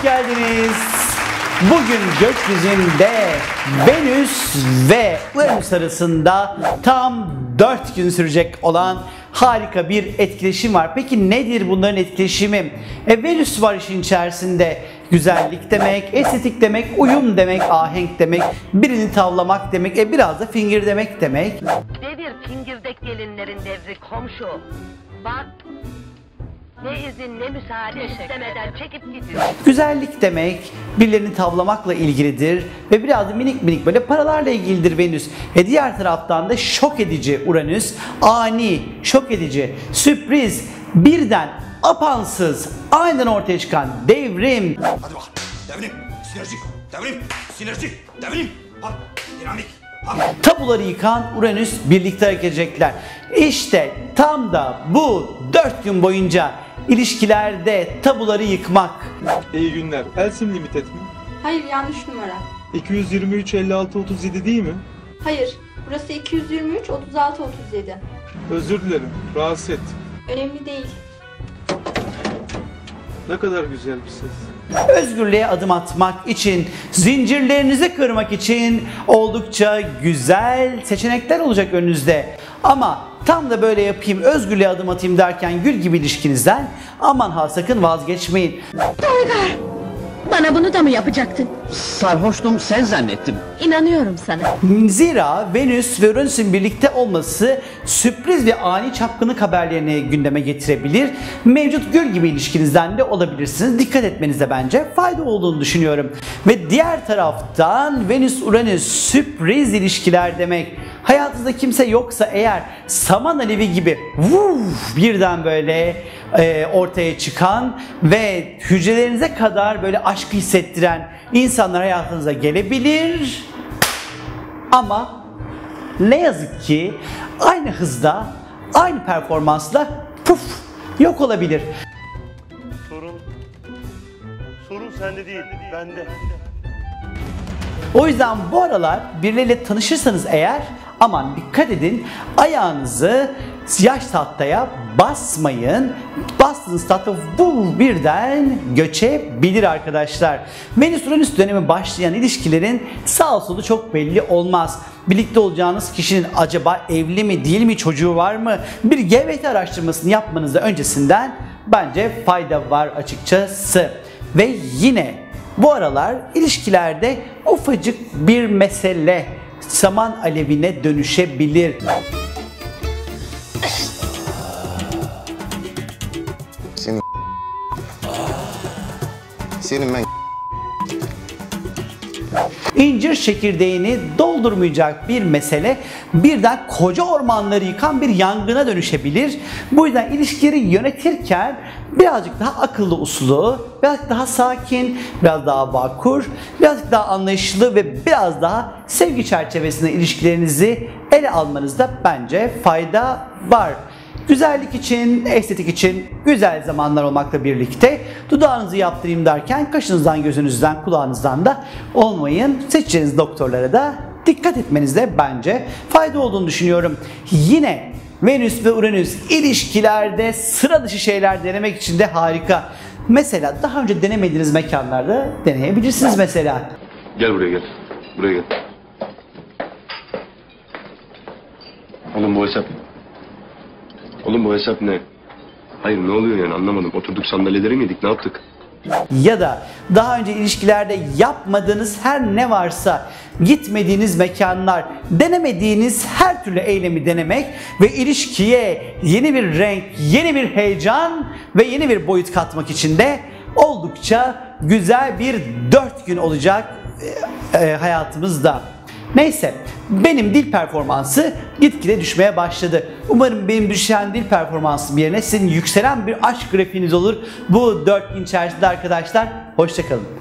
Hoş geldiniz. Bugün gökyüzünde Venüs ve Uranüs arasında tam 4 gün sürecek olan harika bir etkileşim var. Peki nedir bunların etkileşimi? E, Venüs var işin içerisinde. Güzellik demek, estetik demek, uyum demek, ahenk demek, birini tavlamak demek, e biraz da fingir demek demek. Devir fingirdek gelinlerin devri komşu. Bak ne izin ne müsaade istemeden çekip gidiyor. Güzellik demek birilerini tavlamakla ilgilidir ve biraz da minik minik böyle paralarla ilgilidir Venüs. Ve diğer taraftan da şok edici Uranüs, ani, şok edici, sürpriz, birden apansız, aynen ortaya çıkan devrim. Hadi bakalım. Devrim, sinerji, devrim, sinerji, devrim. Hop, dinamik. Tabuları yıkan Uranüs birlikte hareket edecekler. İşte tam da bu 4 gün boyunca ilişkilerde tabuları yıkmak, İyi günler. Elsim Limited mi? Hayır yanlış numara. 223 56 37 değil mi? Hayır burası 223 36 37. Özür dilerim. Rahatsız ettim. Önemli değil. Ne kadar güzel bir ses. özgürlüğe adım atmak için, zincirlerinizi kırmak için oldukça güzel seçenekler olacak önünüzde. Ama tam da böyle yapayım, özgürlüğe adım atayım derken gül gibi ilişkinizden aman ha sakın vazgeçmeyin. Bana bunu da mı yapacaktın? Sarhoştum sen zannettim. İnanıyorum sana. Zira Venüs ve Uranüs'ün birlikte olması sürpriz ve ani çapkınlık haberlerini gündeme getirebilir. Mevcut gül gibi ilişkinizden de olabilirsiniz. Dikkat etmenizde bence fayda olduğunu düşünüyorum. Ve diğer taraftan Venüs-Uranüs sürpriz ilişkiler demek. Hayatınızda kimse yoksa eğer saman alevi gibi vuf, birden böyle e, ortaya çıkan ve hücrelerinize kadar böyle aşkı hissettiren insanlar hayatınıza gelebilir. Ama ne yazık ki aynı hızda, aynı performansla puf yok olabilir. Sorun sorun sende değil, bende. O yüzden bu aralar birileriyle tanışırsanız eğer aman dikkat edin ayağınızı yaş tahtaya basmayın. Bastığınız tahta bu birden göçebilir arkadaşlar. Venüs Uranüs dönemi başlayan ilişkilerin sağ solu çok belli olmaz. Birlikte olacağınız kişinin acaba evli mi değil mi çocuğu var mı bir GBT araştırmasını yapmanızda öncesinden bence fayda var açıkçası. Ve yine bu aralar ilişkilerde ufacık bir mesele saman alevine dönüşebilir. Senin Senin ben İncir çekirdeğini doldurmayacak bir mesele birden koca ormanları yıkan bir yangına dönüşebilir. Bu yüzden ilişkileri yönetirken birazcık daha akıllı uslu, birazcık daha sakin, biraz daha vakur, birazcık daha anlayışlı ve biraz daha sevgi çerçevesinde ilişkilerinizi ele almanızda bence fayda var. Güzellik için, estetik için güzel zamanlar olmakla birlikte dudağınızı yaptırayım derken kaşınızdan, gözünüzden, kulağınızdan da olmayın. Seçeceğiniz doktorlara da dikkat etmenizde bence fayda olduğunu düşünüyorum. Yine Venüs ve Uranüs ilişkilerde sıra dışı şeyler denemek için de harika. Mesela daha önce denemediğiniz mekanlarda deneyebilirsiniz mesela. Gel buraya gel. Buraya gel. Oğlum bu hesap. Oğlum bu hesap ne? Hayır ne oluyor yani anlamadım. Oturduk sandalyeleri mi yedik ne yaptık? ya da daha önce ilişkilerde yapmadığınız her ne varsa gitmediğiniz mekanlar, denemediğiniz her türlü eylemi denemek ve ilişkiye yeni bir renk, yeni bir heyecan ve yeni bir boyut katmak için de oldukça güzel bir dört gün olacak e, e, hayatımızda. Neyse benim dil performansı gitgide düşmeye başladı. Umarım benim düşen dil performansım yerine sizin yükselen bir aşk grafiğiniz olur. Bu 4 gün içerisinde arkadaşlar. Hoşçakalın.